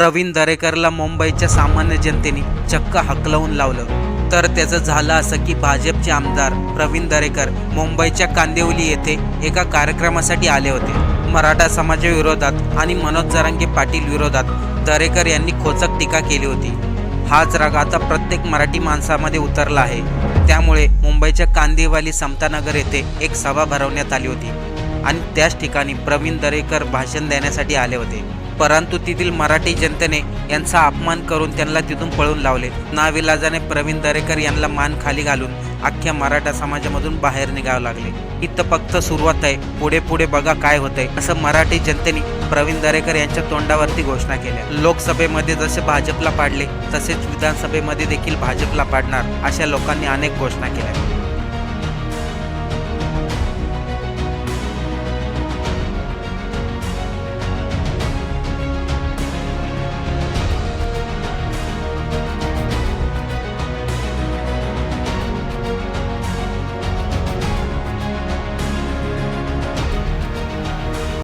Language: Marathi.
प्रवीण दरेकरला मुंबईच्या सामान्य जनतेने चक्क हकलवून लावलं. तर त्याचं झालं असं की भाजपचे आमदार प्रवीण दरेकर मुंबईच्या कांदिवली येथे एका कार्यक्रमासाठी आले होते. मराठा समाजाविरोधात आणि मनोज जरांगे पाटील विरोधात दरेकर यांनी खोचक टीका केली होती. हाच राग आता प्रत्येक मराठी माणसामध्ये उतरला आहे. त्यामुळे मुंबईच्या कांदिवली समतानगर येथे एक सभा भरवण्यात आली होती. आणि त्याच ठिकाणी प्रवीण दरेकर भाषण देण्यासाठी आले होते. परंतु तेथील मराठी जनतेने यांचा अपमान करून त्यांना तिथून पळून लावले. नाविलाजाने प्रवीण दरेकर यांना मान खाली घालून अख्ख्या मराठा समाजामधून बाहेर निघावं लागले. इथं फक्त सुरुवात आहे. पुढे पुढे बघा काय होतंय असं मराठी जनतेने प्रवीण दरेकर यांच्या तोंडावरती घोषणा केल्या. लोकसभेमध्ये जसे भाजपला पाडले तसेच विधानसभेमध्ये देखील भाजपला पाडणार अशा लोकांनी अनेक घोषणा केल्या.